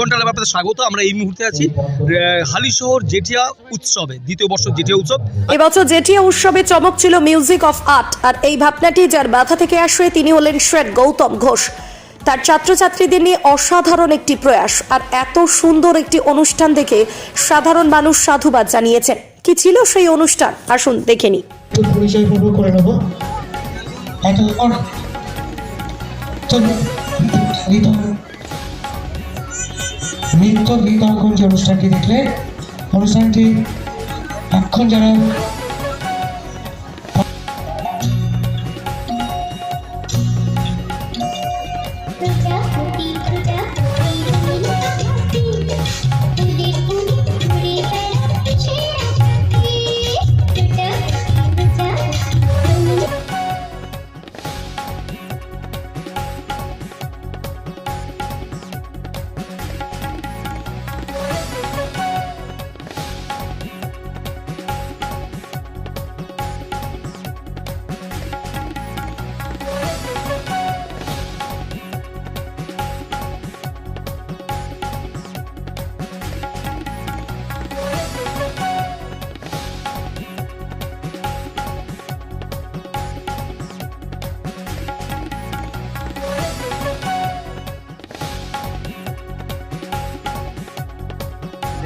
ঘণ্টা লাভ আপনাদের স্বাগত। আমরা এই মুহূর্তে আছি হালিশহর জেঠিয়া উৎসবে দ্বিতীয় বর্ষ জেঠিয়া উৎসব। এবছর জেটিয়া উৎসবে চমক ছিল মিউজিক অফ আর্ট আর এই ভাবনাটি যার মাথা থেকে আসে তিনি হলেন শ্রেড গৌতম ঘোষ। তার ছাত্রছাত্রীদের নিয়ে অসাধারণ একটি প্রয়াস আর এত সুন্দর একটি অনুষ্ঠান দেখে সাধারণ মানুষ সাধুবাদ জানিয়েছেন। কি ছিল সেই অনুষ্ঠান? আসুন দেখে একটু পরিচয় করে নেব। নৃত্য গীতাঙ্কন যে অনুষ্ঠানটি দেখলে অনুষ্ঠানটি এখন যারা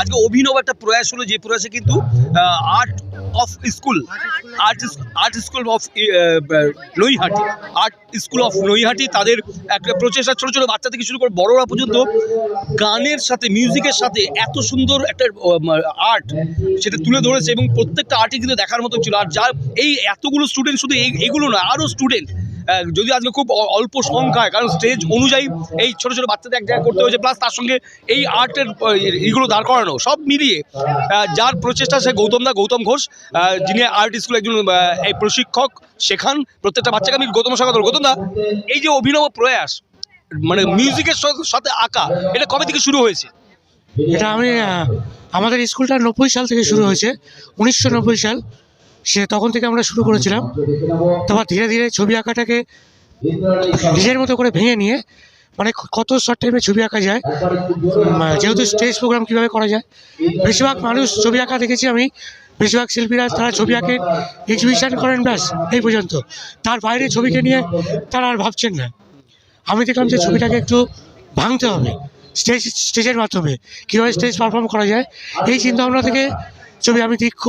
আজকে অভিনব একটা প্রয়াস হলো, যে প্রয়াসে কিন্তু art of school art art school of Naihati art school of Naihati, তাদের একটা প্রচেষ্টা ছোটো ছোটো বাচ্চা থেকে শুরু করে বড়রা পর্যন্ত গানের সাথে মিউজিকের সাথে এত সুন্দর একটা আর্ট সেটা তুলে ধরেছে এবং প্রত্যেকটা আর্টই কিন্তু দেখার মতো ছিল। আর যার এই এতগুলো স্টুডেন্ট শুধু এই, এগুলো না আরও স্টুডেন্ট যদি আজকে খুব অল্প সংখ্যায়, কারণ স্টেজ অনুযায়ী এই ছোটো ছোটো বাচ্চাদের এক জায়গায় করতে হয়েছে প্লাস তার সঙ্গে এই আর্টের এইগুলো দাঁড় করানো, সব মিলিয়ে যার প্রচেষ্টা সে গৌতম দা, গৌতম ঘোষ যিনি আর্ট স্কুলে একজন এই প্রশিক্ষক, শেখান প্রত্যেকটা বাচ্চাকে আমি গৌতম স্বাগত গৌতম দা, এই যে অভিনব প্রয়াস মানে মিউজিকের সাথে আঁকা, এটা কবে থেকে শুরু হয়েছে? এটা আমি আমাদের স্কুলটা নব্বই সাল থেকে শুরু হয়েছে, উনিশশো নব্বই সাল। সে তখন থেকে আমরা শুরু করেছিলাম। তারপর ধীরে ধীরে ছবি আঁকাটাকে নিজের মতো করে ভেঙে নিয়ে মানে কত শর্ট টাইমে ছবি আঁকা যায় যেহেতু স্টেজ প্রোগ্রাম কীভাবে করা যায়, বেশিরভাগ মানুষ ছবি আঁকা দেখেছি আমি, বেশিরভাগ শিল্পীরা তারা ছবি আঁকেন এক্সিবিশন করেন ব্যাস, এই পর্যন্ত। তার বাইরে ছবিকে নিয়ে তারা আর ভাবছেন না। আমি দেখলাম যে ছবিটাকে একটু ভাঙতে হবে স্টেজ স্টেজের মাধ্যমে। কীভাবে স্টেজ পারফর্ম করা যায়, এই চিন্তাভাবনা থেকে ছবি আমি দীর্ঘ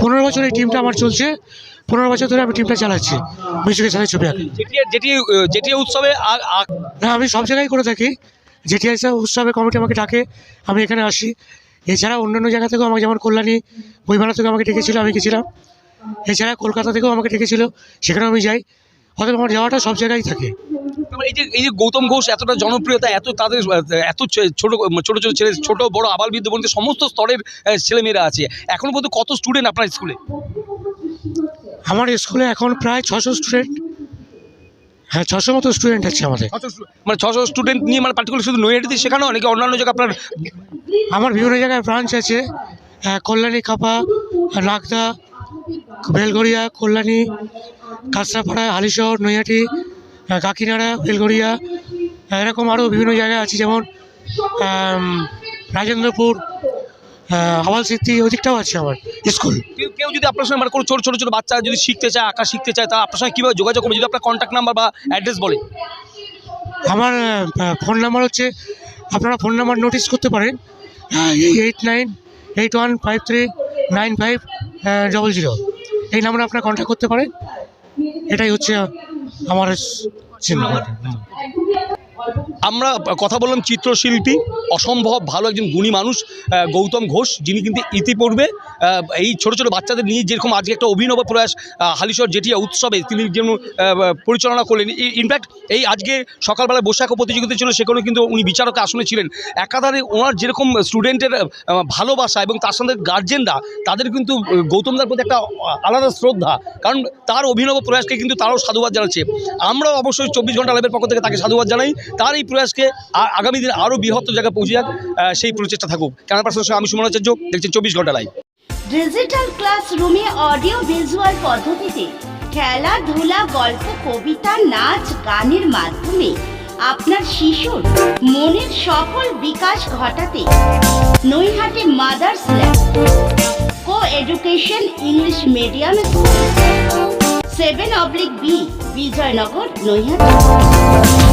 পনেরো বছর এই টিমটা আমার চলছে। পনেরো বছর ধরে আমি টিমটা চালাচ্ছি। মিউজিকের সাথে ছবি আঁকি। যেটি যেটি উৎসবে না আমি সব জায়গায় করে থাকি। যেটি উৎসবে কমিটি আমাকে ডাকে আমি এখানে আসি। এছাড়া অন্যান্য জায়গা থেকেও আমাকে যেমন কল্যাণী বইমেলা থেকে আমাকে ডেকেছিল আমি গেছিলাম। এছাড়া কলকাতা থেকেও আমাকে ডেকেছিল সেখানেও আমি যাই। অতএব আমার যাওয়াটা সব জায়গায় থাকে। এই যে এই যে গৌতম ঘোষ এতটা জনপ্রিয়তা এত তাদের এত ছোট ছোট ছোট ছেলে ছোট বড় আবাল বৃদ্ধ বলতে সমস্ত স্তরের ছেলেমেয়েরা আছে। এখন পর্যন্ত কত স্টুডেন্ট আপনার স্কুলে আমার স্কুলে এখন প্রায় ছশো স্টুডেন্ট হ্যাঁ ছশো মতো স্টুডেন্ট আছে আমাদের। মানে ছশো স্টুডেন্ট নিয়ে মানে পার্টিকুলার শুধু নৈহাটিতে শেখানো নাকি অন্যান্য জায়গায় আপনার আমার বিভিন্ন জায়গায় ব্রাঞ্চ আছে। কল্যাণী কাপা নাগদা বেলগড়িয়া কল্যাণী কাঁচরাপাড়া হালিশহর নৈহাটি কাকিনাড়া বেলগড়িয়া এরকম আরও বিভিন্ন জায়গায় আছে। যেমন রাজেন্দ্রপুর হাওয়াল সিদ্ধি ওদিকটাও আছে আমার স্কুল। কেউ কেউ যদি আপনার সঙ্গে মানে কোনো ছোটো ছোটো ছোটো বাচ্চা যদি শিখতে চায় আঁকা শিখতে চায় তা আপনার সঙ্গে কীভাবে যোগাযোগ করবে? যদি আপনার কন্ট্যাক্ট নাম্বার বা অ্যাড্রেস বলে আমার ফোন নাম্বার হচ্ছে আপনারা ফোন নাম্বার নোটিস করতে পারেন eight nine eight one five three nine five double zero এই নাম্বারে আপনারা কন্ট্যাক্ট করতে পারেন। এটাই হচ্ছে আমার চিন্তা। আমরা কথা বললাম চিত্রশিল্পী। অসম্ভব ভালো একজন গুণী মানুষ গৌতম ঘোষ যিনি কিন্তু ইতিপূর্বে এই ছোট ছোট বাচ্চাদের নিয়ে যেরকম আজকে একটা অভিনব প্রয়াস আহ, হালিশহর জেঠিয়া উৎসবে তিনি যেমন পরিচালনা করলেন। ইনফ্যাক্ট এই আজকে সকালবেলা বৈশাখ প্রতিযোগিতা ছিল সেখানে কিন্তু উনি বিচারকের আসনে ছিলেন। একাধারে ওনার যেরকম স্টুডেন্টের ভালোবাসা এবং তার সঙ্গে গার্জেনরা তাদের কিন্তু গৌতমদার প্রতি একটা আলাদা শ্রদ্ধা। কারণ তার অভিনব প্রয়াসকে কিন্তু তারাও সাধুবাদ জানাচ্ছে। আমরাও অবশ্যই চব্বিশ ঘণ্টা লাইভের পক্ষ থেকে তাকে সাধুবাদ জানাই। তার এই প্রয়াসকে আগামী দিনে আরও বৃহত্তর জায়গায় পৌঁছে যাক সেই প্রচেষ্টা থাকুক। ক্যামেরা পার্সনের আমি সুমন আচার্য, দেখছেন চব্বিশ ঘণ্টা লাইভ ডিজিটাল ক্লাসরুমে অডিও ভিজুয়াল পদ্ধতিতে খেলাধুলা গল্প, কবিতা, নাচ, গানের মাধ্যমে আপনার শিশুর মনের সফল বিকাশ ঘটাতে Naihati mothers lab co education English medium school seven oblique B Bijoynagar Naihati